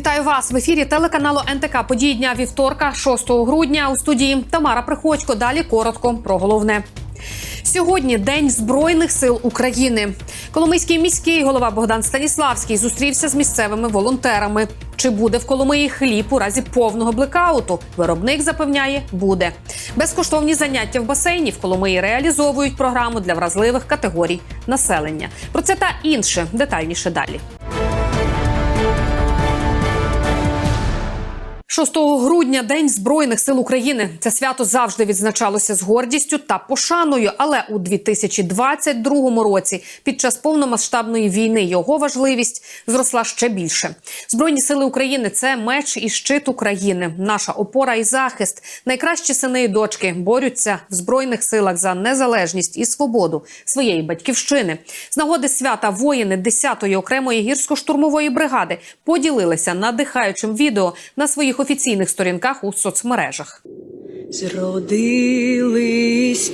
Вітаю вас в ефірі телеканалу НТК. Події дня вівторка, 6 грудня. У студії Тамара Приходько. Далі коротко про головне. Сьогодні День Збройних сил України. Коломийський міський голова Богдан Станіславський зустрівся з місцевими волонтерами. Чи буде в Коломиї хліб у разі повного блекауту? Виробник запевняє, буде. Безкоштовні заняття в басейні в Коломиї реалізовують програму для вразливих категорій населення. Про це та інше детальніше далі. 6 грудня День Збройних сил України. Це свято завжди відзначалося з гордістю та пошаною. Але у 2022 році, під час повномасштабної війни, його важливість зросла ще більше. Збройні сили України це меч і щит України, наша опора і захист. Найкращі сини і дочки борються в збройних силах за незалежність і свободу своєї батьківщини. З нагоди свята воїни 10-ї окремої гірсько-штурмової бригади поділилися надихаючим відео на своїх офіційних сторінках у соцмережах. Зродились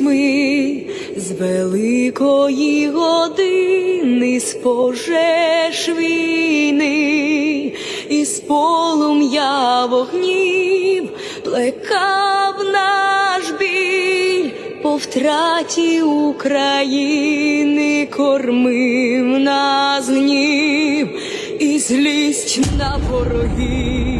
ми з великої години, з пожеж війни, і з полум'я вогнів плекав наш біль по втраті України, кормив нас гнів і злість на ворогів.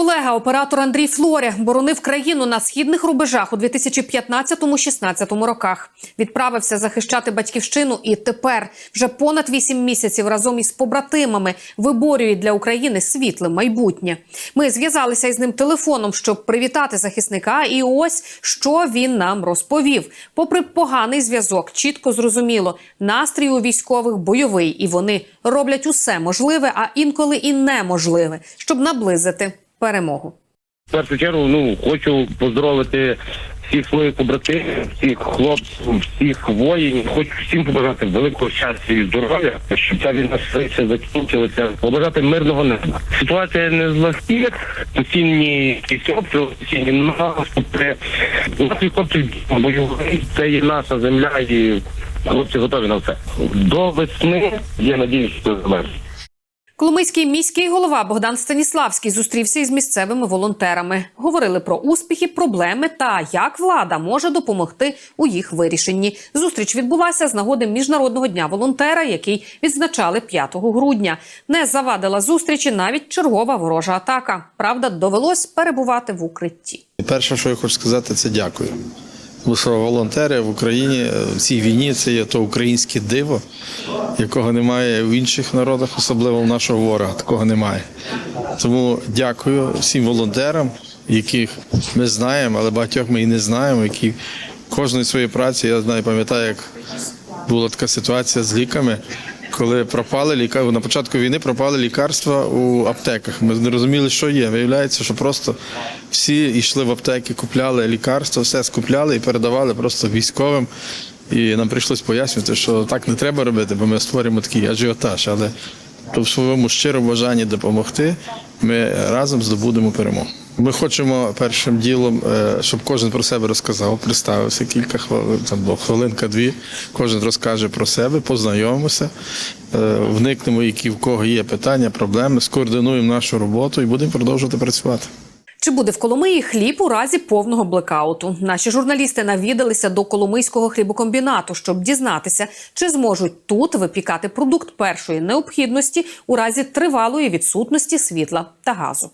Колега, оператор Андрій Флоря, боронив країну на східних рубежах у 2015-16 роках. Відправився захищати батьківщину, і тепер вже понад 8 місяців разом із побратимами виборює для України світле майбутнє. Ми зв'язалися із ним телефоном, щоб привітати захисника. І ось що він нам розповів. Попри поганий зв'язок, чітко зрозуміло, настрій у військових бойовий, і вони роблять усе можливе, а інколи і неможливе, щоб наблизити перемогу. В першу чергу, ну хочу поздоровити всіх своїх побратимів, всіх хлопців, всіх воїнів. Хочу всім побажати великого щастя і здоров'я, щоб ця війна швидше закінчилася. Побажати мирного неба. Ситуація не з легких, постійні якісь обстріли, постійні наступи. Наші хлопці бойовий, це є наша земля, і хлопці готові на все. До весни я надіюсь, що це. Коломийський міський голова Богдан Станіславський зустрівся із місцевими волонтерами. Говорили про успіхи, проблеми та як влада може допомогти у їх вирішенні. Зустріч відбулася з нагоди міжнародного дня волонтера, який відзначали 5 грудня. Не завадила зустрічі навіть чергова ворожа атака. Правда, довелось перебувати в укритті. Перше, що я хочу сказати, це дякую. Що волонтери в Україні е, в цій війні це є то українське диво, якого немає в інших народах, особливо в нашого ворога. Такого немає. Тому дякую всім волонтерам, яких ми знаємо, але багатьох ми і не знаємо, які кожної своєї праці, я знаю, пам'ятаю, як була така ситуація з ліками, коли пропали ліка... на початку війни пропали лікарства у аптеках. Ми не розуміли, що є. Виявляється, що просто всі йшли в аптеки, купляли лікарства, все скупляли і передавали просто військовим. І нам прийшлось пояснювати, що так не треба робити, бо ми створюємо такий ажіотаж. Але то в своєму щирому бажанні допомогти ми разом здобудемо перемогу. Ми хочемо першим ділом, е, щоб кожен про себе розказав, представився кілька хвилин, там хвилинка-дві. Кожен розкаже про себе, познайомимося, е, вникнемо, які в кого є питання, проблеми, скоординуємо нашу роботу і будемо продовжувати працювати. Чи буде в Коломиї хліб у разі повного блекауту? Наші журналісти навідалися до Коломийського хлібокомбінату, щоб дізнатися, чи зможуть тут випікати продукт першої необхідності у разі тривалої відсутності світла та газу.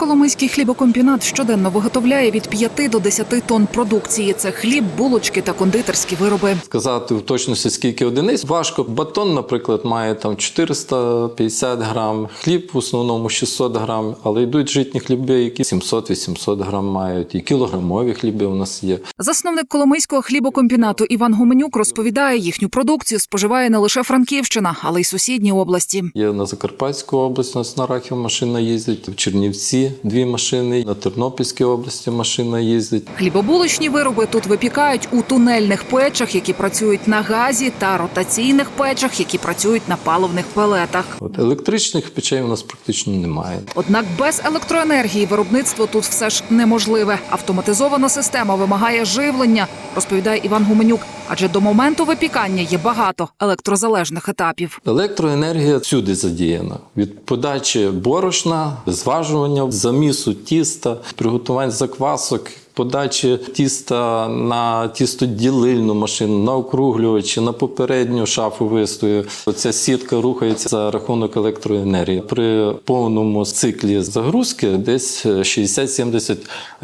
Коломийський хлібокомбінат щоденно виготовляє від 5 до 10 тонн продукції. Це хліб, булочки та кондитерські вироби. Сказати в точності скільки одиниць важко. Батон, наприклад, має там 450 грам, хліб в основному 600 грам, але йдуть житні хліби, які 700-800 грам мають, і кілограмові хліби у нас є. Засновник Коломийського хлібокомбінату Іван Гуменюк розповідає, їхню продукцію споживає не лише Франківщина, але й сусідні області. Є на Закарпатську область, у нас на Рахів машина їздить, в Чернівці дві машини, на Тернопільській області машина їздить. Хлібобулочні вироби тут випікають у тунельних печах, які працюють на газі, та ротаційних печах, які працюють на паливних пелетах. От електричних печей у нас практично немає. Однак без електроенергії виробництво тут все ж неможливе. Автоматизована система вимагає живлення, розповідає Іван Гуменюк. Адже до моменту випікання є багато електрозалежних етапів. Електроенергія всюди задіяна від подачі борошна, зважування, замісу тіста, приготувань заквасок. Подачі тіста на тістоділильну машину, на округлювачі, на попередню шафу вистою. Оця сітка рухається за рахунок електроенергії. При повному циклі загрузки десь 60-70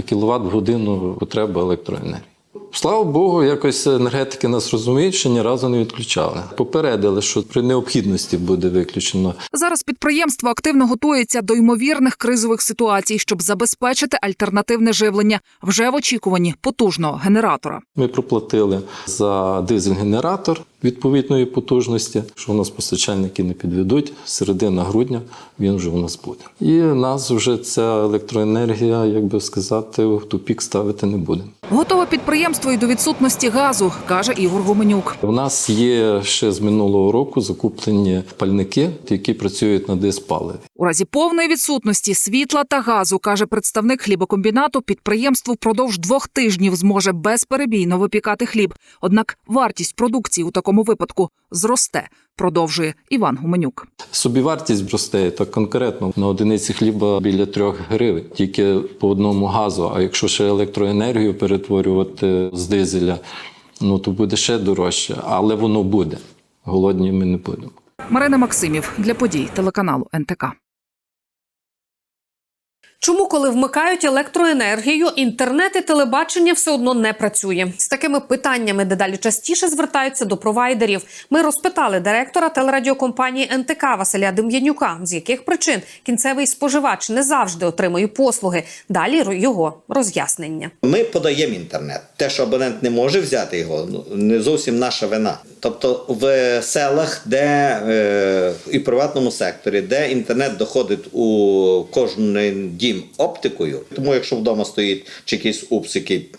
кВт в годину потреба електроенергії. Слава Богу, якось енергетики нас розуміють, що ні разу не відключали. Попередили, що при необхідності буде виключено. Зараз підприємство активно готується до ймовірних кризових ситуацій, щоб забезпечити альтернативне живлення вже в очікуванні потужного генератора. Ми проплатили за дизель-генератор відповідної потужності, що у нас постачальники не підведуть. Середина грудня він вже у нас буде. І нас вже ця електроенергія, як би сказати, в тупік ставити не буде. Готове підприємство і до відсутності газу, каже Ігор Гуменюк. У нас є ще з минулого року закуплені пальники, які працюють на диспаливі. У разі повної відсутності світла та газу, каже представник хлібокомбінату, підприємство впродовж двох тижнів зможе безперебійно випікати хліб. Однак вартість продукції у такому випадку зросте, продовжує Іван Гуменюк. Собівартість росте так конкретно на одиниці хліба біля трьох гривень, тільки по одному газу. А якщо ще електроенергію перетворювати з дизеля, ну то буде ще дорожче, але воно буде. Голодні ми не будемо. Марина Максимів для подій телеканалу НТК. Чому, коли вмикають електроенергію, інтернет і телебачення все одно не працює? З такими питаннями дедалі частіше звертаються до провайдерів. Ми розпитали директора телерадіокомпанії НТК Василя Дем'янюка, з яких причин кінцевий споживач не завжди отримує послуги. Далі його роз'яснення. Ми подаємо інтернет. Те, що абонент не може взяти його, ну, не зовсім наша вина. Тобто в селах, де е, і приватному секторі, де інтернет доходить у кожен дім оптикою, тому якщо вдома стоїть чи якийсь упс, який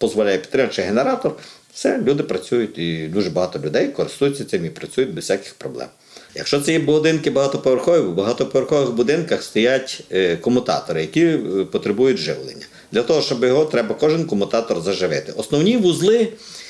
дозволяє підтримати чи генератор, все, люди працюють і дуже багато людей користуються цим і працюють без всяких проблем. Якщо це є будинки багатоповерхові, в багатоповерхових будинках стоять е, комутатори, які е, потребують живлення. Для того, щоб його треба кожен комутатор заживити. Основні вузли,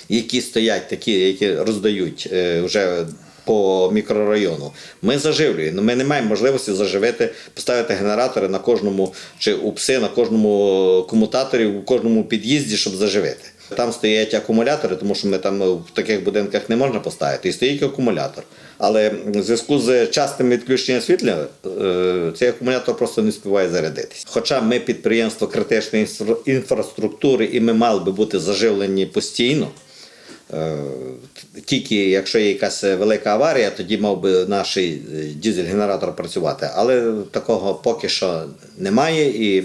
які стоять, такі, які роздають е, вже по мікрорайону, ми заживлюємо. Ми не маємо можливості заживити, поставити генератори на кожному чи упси, на кожному комутаторі, в кожному під'їзді, щоб заживити. Там стоять акумулятори, тому що ми там в таких будинках не можна поставити, і стоїть акумулятор. Але в зв'язку з частим відключенням світла е, цей акумулятор просто не співає зарядитись. Хоча ми підприємство критичної інфраструктури і ми мали би бути заживлені постійно. Е, Тільки якщо є якась велика аварія, тоді мав би наш е, дизель-генератор працювати. Але такого поки що немає, і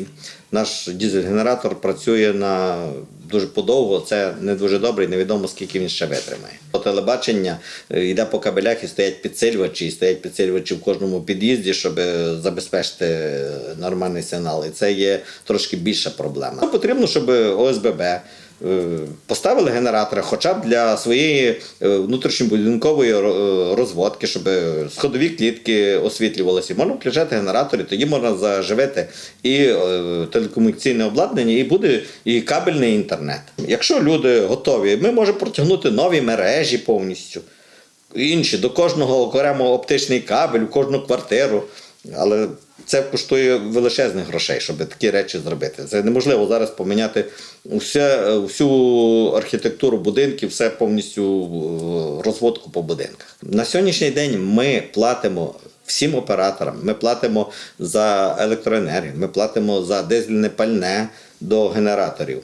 наш дизель-генератор працює на дуже подовго. Це не дуже добре, і невідомо скільки він ще витримає. По телебачення е, йде по кабелях і стоять підсилювачі, і стоять підсилювачі в кожному під'їзді, щоб забезпечити нормальний сигнал. І це є трошки більша проблема. Нам потрібно, щоб ОСББ. Е, Поставили генератори хоча б для своєї е, внутрішньобудинкової е, розводки, щоб сходові клітки освітлювалися. Можна включати генератори, тоді можна заживити і телекомунікаційне обладнання, і буде і кабельний інтернет. Якщо люди готові, ми можемо протягнути нові мережі повністю, інші до кожного окремо оптичний кабель, в кожну квартиру. Але Це коштує величезних грошей, щоб такі речі зробити. Це неможливо зараз поміняти усе, всю архітектуру будинків, все повністю розводку по будинках. На сьогоднішній день ми платимо всім операторам, ми платимо за електроенергію, ми платимо за дизельне пальне до генераторів.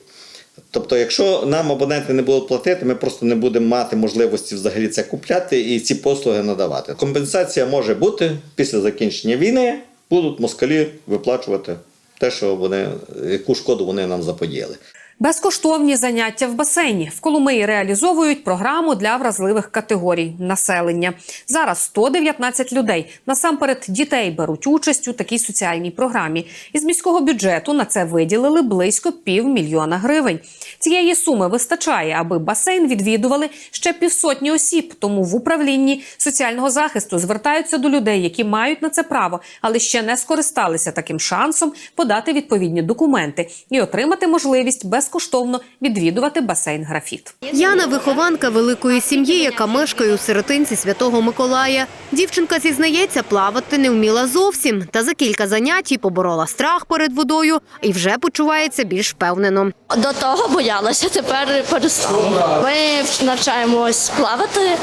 Тобто, якщо нам абоненти не будуть платити, ми просто не будемо мати можливості взагалі це купляти і ці послуги надавати. Компенсація може бути після закінчення війни, будуть москалі виплачувати те, що вони яку шкоду вони нам заподіяли. Безкоштовні заняття в басейні в Коломиї реалізовують програму для вразливих категорій населення. Зараз 119 людей насамперед дітей беруть участь у такій соціальній програмі. Із міського бюджету на це виділили близько півмільйона гривень. Цієї суми вистачає, аби басейн відвідували ще півсотні осіб. Тому в управлінні соціального захисту звертаються до людей, які мають на це право, але ще не скористалися таким шансом подати відповідні документи і отримати можливість безкоштовно відвідувати басейн графіт. Яна – вихованка великої сім'ї, яка мешкає у сиротинці Святого Миколая. Дівчинка зізнається, плавати не вміла зовсім. Та за кілька занять поборола страх перед водою і вже почувається більш впевнено. До того боялася, тепер перестала. Ми навчаємось плавати.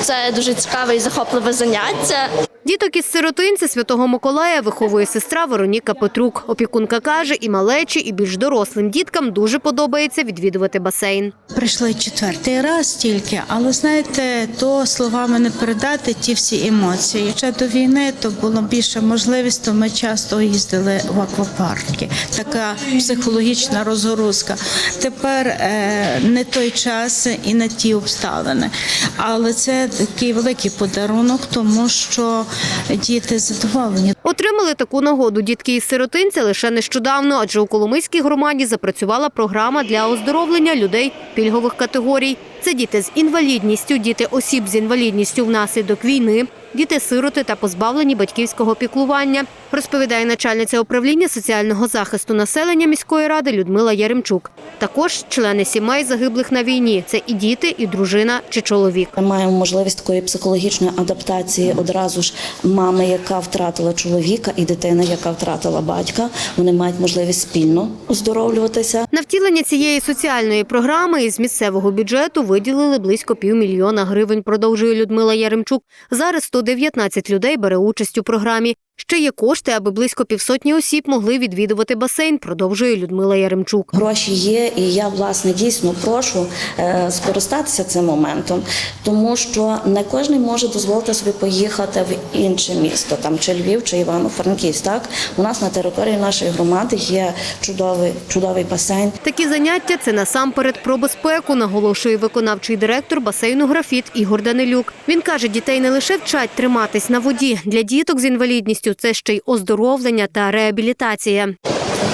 Це дуже цікаве і захопливе заняття. Діток із сиротинці Святого Миколая виховує сестра Вероніка Петрук. Опікунка каже, і малечі, і більш дорослим діткам дуже подобається відвідувати басейн. Прийшли четвертий раз тільки, але знаєте, то словами не передати ті всі емоції. Ще до війни то було більше можливість, то ми часто їздили в аквапарки. Така психологічна розгрузка. Тепер е, не той час і не ті обставини. Але це такий великий подарунок, тому що діти задоволені. Отримали таку нагоду дітки із сиротинця лише нещодавно, адже у Коломийській громаді запрацювала програма для оздоровлення людей пільгових категорій. Це діти з інвалідністю, діти осіб з інвалідністю внаслідок війни, діти-сироти та позбавлені батьківського піклування, розповідає начальниця управління соціального захисту населення міської ради Людмила Яремчук. Також члени сімей загиблих на війні це і діти, і дружина чи чоловік. Ми маємо можливість такої психологічної адаптації одразу ж мами, яка втратила чоловіка, і дитина, яка втратила батька. Вони мають можливість спільно оздоровлюватися. На втілення цієї соціальної програми із місцевого бюджету виділили близько півмільйона гривень, продовжує Людмила Яремчук. Зараз 119 людей бере участь у програмі. Ще є кошти, аби близько півсотні осіб могли відвідувати басейн, продовжує Людмила Яремчук. Гроші є, і я власне дійсно прошу е, скористатися цим моментом, тому що не кожен може дозволити собі поїхати в інше місто, там чи Львів, чи Івано-Франківськ. Так у нас на території нашої громади є чудовий чудовий басейн. Такі заняття це насамперед про безпеку, наголошує виконавчий директор басейну Графіт Ігор Данилюк. Він каже, дітей не лише вчать триматись на воді для діток з інвалідністю. Це ще й оздоровлення та реабілітація.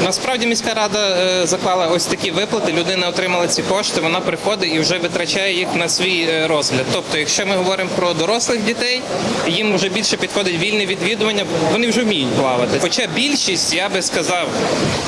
Насправді міська рада е, заклала ось такі виплати. Людина отримала ці кошти, вона приходить і вже витрачає їх на свій е, розгляд. Тобто, якщо ми говоримо про дорослих дітей, їм вже більше підходить вільне відвідування, вони вже вміють плавати. Хоча більшість, я би сказав,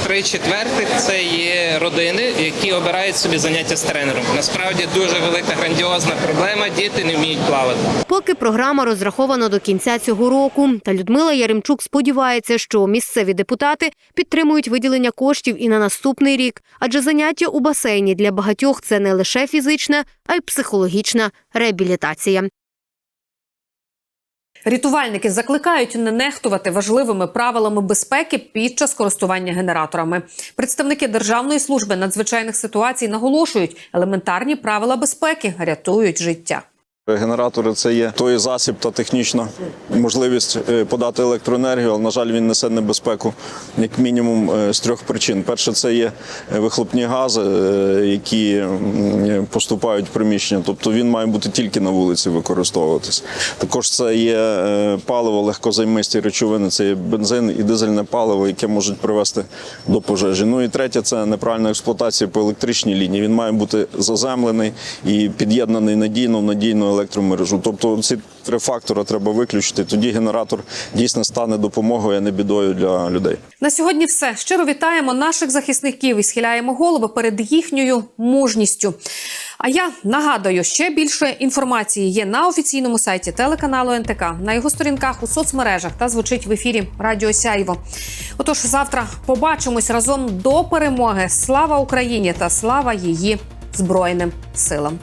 три четвертих це є родини, які обирають собі заняття з тренером. Насправді дуже велика грандіозна проблема. Діти не вміють плавати. Поки програма розрахована до кінця цього року. Та Людмила Яремчук сподівається, що місцеві депутати підтримують виділення коштів і на наступний рік, адже заняття у басейні для багатьох це не лише фізична, а й психологічна реабілітація. Рятувальники закликають не нехтувати важливими правилами безпеки під час користування генераторами. Представники Державної служби надзвичайних ситуацій наголошують, елементарні правила безпеки рятують життя. Генератори це є той засіб та технічна можливість е, подати електроенергію, але на жаль, він несе небезпеку як мінімум е, з трьох причин. Перше, це є вихлопні гази, е, які поступають в приміщення, тобто він має бути тільки на вулиці використовуватись. Також це є е, паливо, легкозаймисті речовини, це є бензин і дизельне паливо, яке можуть привести до пожежі. Ну і третє це неправильна експлуатація по електричній лінії. Він має бути заземлений і під'єднаний надійно в надійну електромережу. Тобто ці три фактори треба виключити. Тоді генератор дійсно стане допомогою, а не бідою для людей. На сьогодні все. Щиро вітаємо наших захисників і схиляємо голови перед їхньою мужністю. А я нагадую, ще більше інформації є на офіційному сайті телеканалу НТК, на його сторінках у соцмережах та звучить в ефірі Радіо Сяйво. Отож, завтра побачимось разом до перемоги. Слава Україні та слава її збройним силам.